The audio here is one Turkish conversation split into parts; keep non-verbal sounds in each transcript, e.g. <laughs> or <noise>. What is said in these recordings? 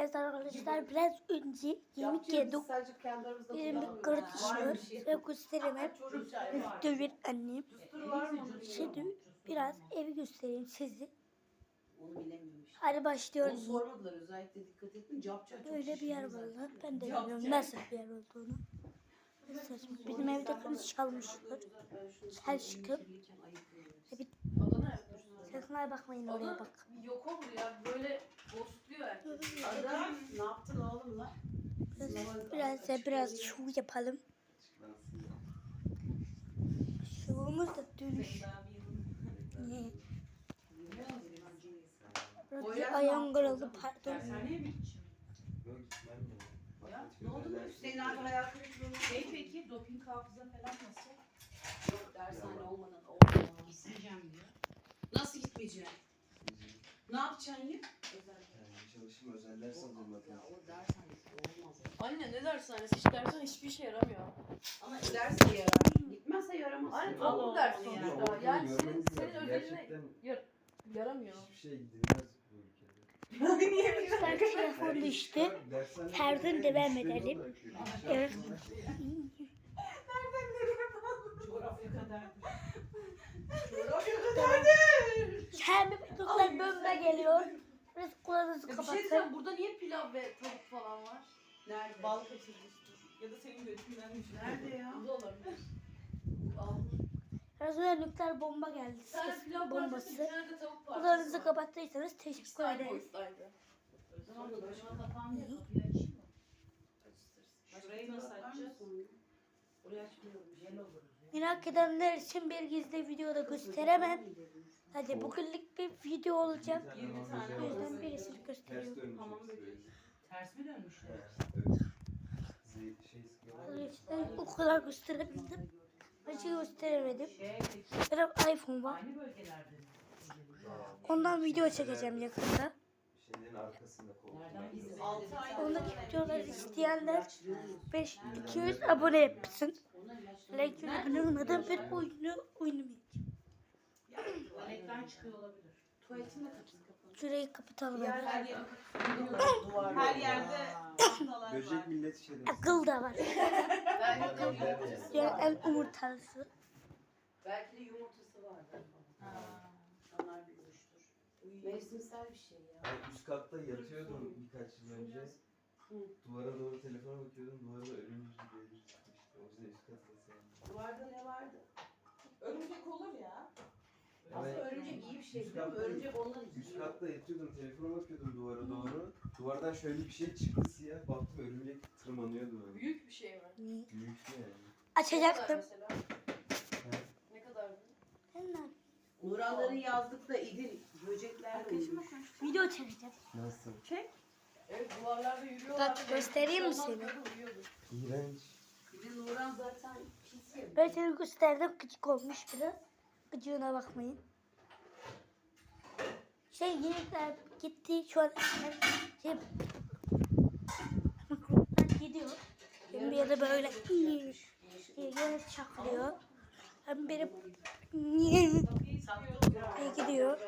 Evet arkadaşlar biraz önce yemek yedik. Kullanmıyoruz. kardeşim. Ve gösteremem. Dövün annem. Şimdi biraz evi göstereyim sizi. Onu. Hadi Onu başlıyoruz. sormadılar özellikle dikkat ettin. Capça çok Böyle bir yer var lan. Ben de bilmiyorum nasıl bir yer olduğunu. Bizim evde kız çalmışlar. Adana yapmışlar. sakın bakmayın oraya bak. yok olur ya. Böyle ghostluyor herkes. Adam ne yaptın oğlum lan? Biraz, biraz da biraz şu yapalım. Şovumuz da dönüş. Ne? Biraz bir ayağım kırıldı pardon. Dershaneye mi gideceğim? Ya ne oldu mu? Hüseyin abi hayal kırıklığına. Şey peki doping hafıza falan nasıl? Yok dershane olmadan olmaz. İsteyeceğim diyor. Nasıl gitmeyeceğim? Ne yapacaksın ya? Çalışım özel ders alıyorum zaten. Ya o dershanesi olmaz. Anne ne dershanesi hiç dersen hiçbir işe yaramıyor. Ama derse yarar. Gitmezse yaramaz. Aynen Al okul o- ders onu sonuçta. yani. Okulu Yani görmeniz senin- senin lazım. Gerçekten Yaramıyor. hiçbir şey gidilmez bu ülkede. <laughs> Niye bilmiyorum. Sen telefon düştü. Dershane- Pardon, devam edelim. Evet. Coğrafya kadar. Coğrafya kadardır. Hem çocuklar bölme geliyor. Biraz kulağınızı Ya bir şey kapatın. diyeceğim burada niye pilav ve tavuk falan var? Nerede? Bal kaçırmıştır. Ya da senin götünden düşmüş. Nerede ya? Bu da olabilir. Önce nükleer bomba geldi. Bir tane Ses pilav parçası, bombası. bir tane de tavuk parçası. Kulağınızı var. kapattıysanız teşekkür aynı ederim. boyuttaydı. Tamam da başıma kapanmıyor. Kapıyı açayım mı? Şurayı nasıl açacağız? Orayı açmıyorum. Gel olur. Merak edenler için bir gizli videoda gösteremem. Hadi bugünlük bir video olacak. O yüzden birisini Ters gösteriyorum. dönmüş. Ters mi dönmüşler? Evet. Zey- şey. Arkadaşlar o kadar gösterebildim. Acı gösteremedim. Şey. Benim iPhone var. Ondan video çekeceğim yakında. Şeylerin arkasında koltuğun Nereden arkasında. bizim Altı ay Ondaki videoları isteyenler 5 200 abone yapsın. Like abone olmadan bir oyunu oynamayacağım. Tuvaletten çıkıyor olabilir. Tuvaletin de kapısı kapalı. Şurayı kapatalım. Her yer. Her yerde Böcek var. millet işleri. Akıl da var. Belki de yumurtası Yani var. en umurtalısı. Belki de yumurtası vardır. Ha. Onlar büyümüştür. Mevsimsel bir şey ya. Ben üst katta yatıyordum birkaç yıl önce. Hı. Duvara doğru telefona bakıyordum. Duvarda ölümcül bir herif çıkmıştı. O yüzden üst katta sevdim. Duvarda ne vardı? Örümcek olur ya. Aslında Evet. örümcek iyi bir şey Üst değil mi? katta- Örümcek ondan Üst katta yatıyordum. Telefona bakıyordum duvara doğru. Duvardan şöyle bir şey çıktı siyah. Baktım örümcek tırmanıyordu böyle. Büyük bir şey mi? Ne? Büyüktü yani. Ne Açacaktım. kadar mesela? Ne kadardı? Nuranların yazdıkta idil böcekler de uyumuş. Video çekeceğim. Nasıl? Evet duvarlarda yürüyorlar. Bak, göstereyim mi seni? İğrenç. Bir Nuran zaten pis ya. Ben seni gösterdim. Gıcık olmuş biraz. Gıcığına bakmayın. Şey yemekler gitti. Şu an şey <laughs> mikroplar gidiyor. Hem bir yere böyle diye yere çaklıyor. Hem biri diye gidiyor.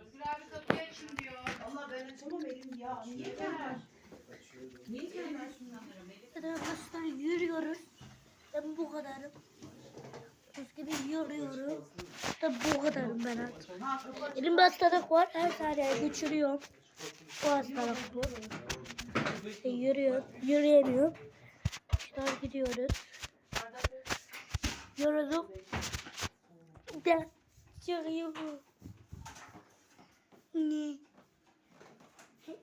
Özgür abi kapıyı açın diyor. Allah ben açamam elim ya. Niye? Açıyordum. Niye gelmez? Arkadaşlar yürüyoruz. Ben bu kadarım. Buz gibi yürüyorum. Da bu kadarım ben artık. Elimde hastalık var. Her saniye geçiriyorum. Bu hastalık bu. İşte yürüyor. Yürüyemiyor. Şuradan gidiyoruz. Yoruldum. De çıkıyor. Ne?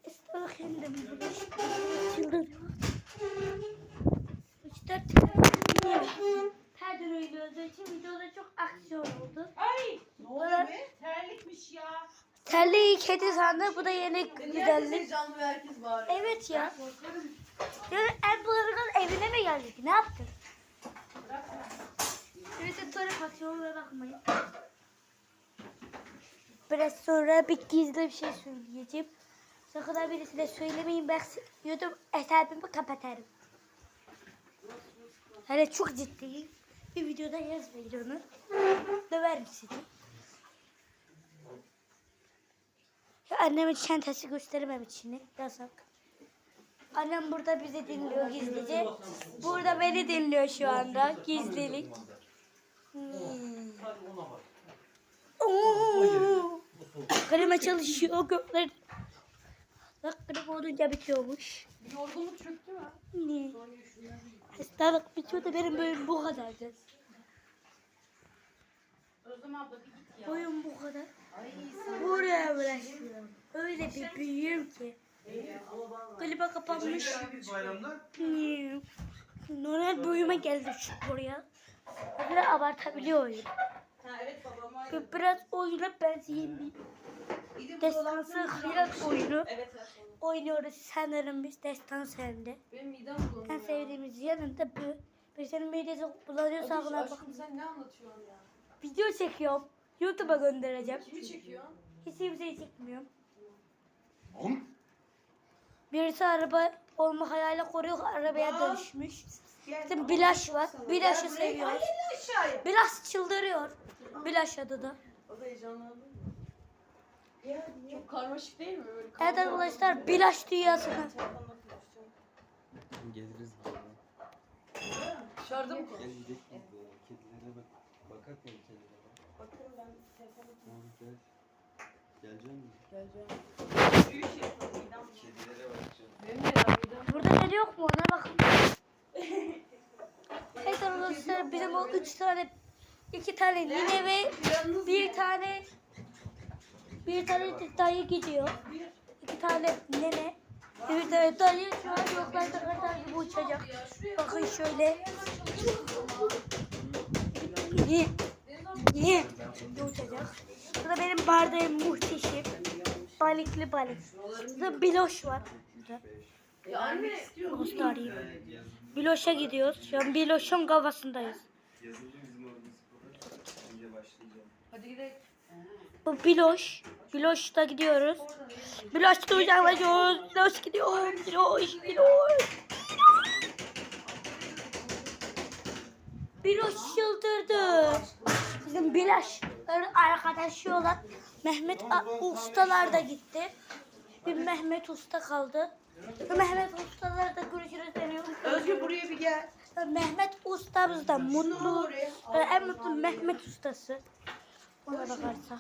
Istalık kendim. Çıldırıyor. Üç dört Perde öyle olduğu için videoda çok aksiyon oldu. Ay Ne oluyor be? terlikmiş ya. Terliği kedi sandı. Bu da yeni güzellik. ve herkes bağırıyor. Evet ya. Yani Apple'ın evine mi geldik? Ne yaptık? Evet, sonra aksiyonlara bakmayın. Biraz sonra bir gizli bir şey söyleyeceğim. Sakın birisine söylemeyin. Ben YouTube hesabımı kapatırım. Hani çok ciddiyim. Bir videoda yazmayın onu. Döverim sizi. Annemin çantası gösteremem içini. Yasak. Annem burada bizi dinliyor gizlice. Burada beni dinliyor şu anda. Gizlilik. Oo. Klima çalışıyor. Gökler. Bak klima olunca bitiyormuş. Bir yorgunluk çöktü mü? Ne? Hastalık bitiyor da benim boyum bu kadardı. Özlem abla bir git ya. Boyum bu kadar. Buraya uğraşıyorum. Öyle bir büyüğüm ki. Klima kapanmış. Normal boyuma geldi şu buraya. Biraz abartabiliyorum. Ha evet babama. Biraz Bir de bu destansı hayat oyunu Evet evet. oynuyoruz sanırım biz destan de. Benim midem bulanıyor. En sevdiğimiz yanında bu. Bir senin midesi bulanıyorsa Aşkım, ağına bak. aşkım sen ne anlatıyorsun ya? Video çekiyorum. YouTube'a göndereceğim. Kimi çekiyorsun? Hiç kimseyi çekmiyorum. Birisi araba olma hayali kuruyor, arabaya dönüşmüş. Bizim Bilaş var. Bilaş'ı seviyoruz. Aşağıya. Bilaş çıldırıyor. Bilaş adı da. O da heyecanlandı mı? Çok karmaşık değil mi? Böyle Evet arkadaşlar Bilaş dünyasına. Geliriz. Dışarıda mı Gel konuşuyorsun? gidelim ya. Kedilere bak. Bakak mı kedilere? Bakın ben telefonu Tamam gel. Gelecek misin? Geleceğim. büyük şey yapalım. Kedilere bakacağım. Benim de ya Burada ne yok mu ona bakın. Evet arkadaşlar bizim o üç tane iki tane nine ve bir tane bir tane dayı gidiyor. İki tane nene. Bir tane dayı şu an yoklarda kadar gibi uçacak. Bakın şöyle. Niye? Niye? Uçacak. Burada benim bardağım muhteşem. Balıklı balık. Burada biloş var. Burada. Ya anne. Göstereyim. Biloş'a gidiyoruz. Şu an Biloş'un kafasındayız. Bu Biloş. Biloş'ta gidiyoruz. Biloş'ta uzaklaşıyoruz. Biloş gidiyor. Biloş, Biloş. Biloş çıldırdı. Bizim Biloş'ların arkadaşı olan Mehmet Ustalar da gitti. Bir Mehmet Usta kaldı. Mehmet Ustalar da görüşürüz deniyor. Özgür buraya bir gel. Mehmet ustamız da mutlu. Ee, En mutlu Mehmet ustası. Ona bakarsa.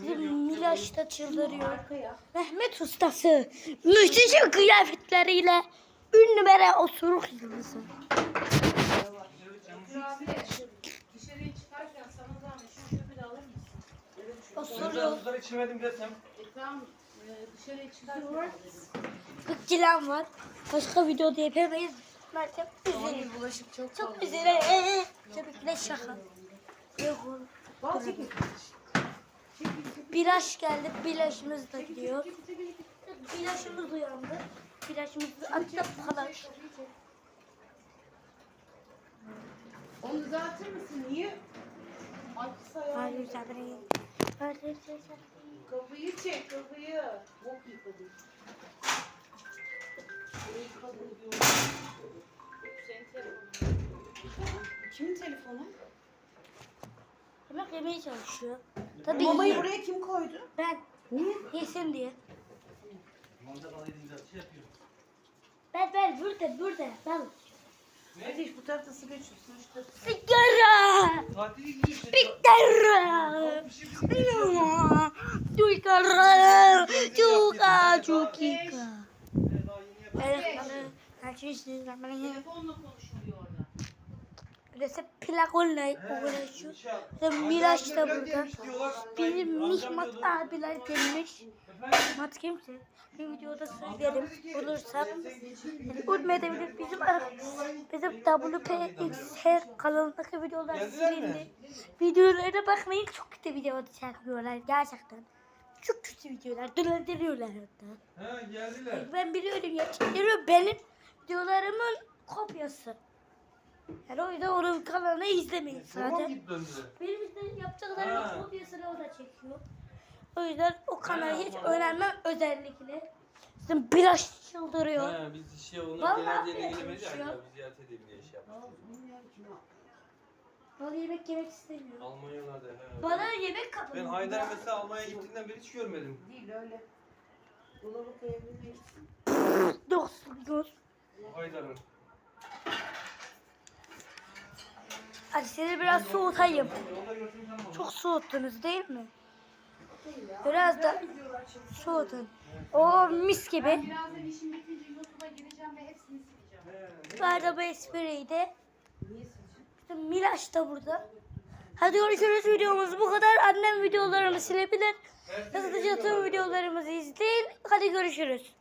Bizim Milaş da çıldırıyor. Mehmet ustası. Müthiş kıyafetleriyle ünlü bere osuruk yıldızı. Osuruyor. Bunları içmedim desem. E tamam dışarıya çıkarken Gıkçılan var. Başka videoda yapamayız. Mert'e üzülüyor. Hayır bulaşık çok Çok fazla. üzülüyor. Tabii ki de şaka. Yok oğlum. Bilaş geldi. Bilaşımız da gidiyor. Bilaşımız uyandı. Bilaşımız attı bu kadar. Onu düzeltir misin? Niye? Açsa ya. Hayır zaten. Hayır zaten. Kapıyı çek kapıyı. Bok diyorum. senin telefonun. Kimin telefonu? Yemek yemeye çalışıyor. Tabii Mamayı yiyor. buraya kim koydu? Ben yesin diye. Manda bana yediğince şey yapıyorum. Ben ben burada burada. Ben. Hadi bu tarafta sigara içiyorsun. Sigara. Tatile gidiyorsun. Sigara. Telefonla konuşuluyor orada. Burası plakolla uğraşıyor. Ve Miraç da burada. Bizim Mihmat abiler gelmiş. Mihmat kimse? Bir videoda söylerim. Bulursam. Unutmayabilir. Bizim bizim WPXR kanalındaki videolar silindi. Videolara bakmayın. Çok kötü videolar çekiyorlar gerçekten. Çok kötü videolar. Dolandırıyorlar hatta. Ha geldiler. Ben biliyorum ya. Çekiyor benim videolarımın kopyası. Yani o yüzden onun kanalını izlemeyin Tamam zaten. Benim işte yapacaklarımın Ha. kopyasını o da çekiyor. O yüzden o kanalı hiç önermem özellikle. Şimdi biraz çıldırıyor. Ha biz şey onu Vallahi ya. Biz ziyaret edelim diye şey yapmıştık. Bana yemek yemek istemiyor. Almanyalarda he. Bana yemek kapalı. Ben Haydar mesela Almanya'ya gittiğinden beri hiç görmedim. Değil öyle. Dolaba koyabilmeksin. Dostum dost. Haydar'ın. Hadi sizi biraz soğutayım. Çok soğuttunuz değil mi? Biraz da soğutun. O mis gibi. Birazdan işim bitince YouTube'a gireceğim ve hepsini sileceğim. He. Bu arada bu işte Miraç da burada. Hadi görüşürüz videomuz bu kadar. Annem videolarımı silebilir. Hızlıca tüm videolarımızı izleyin. Hadi görüşürüz.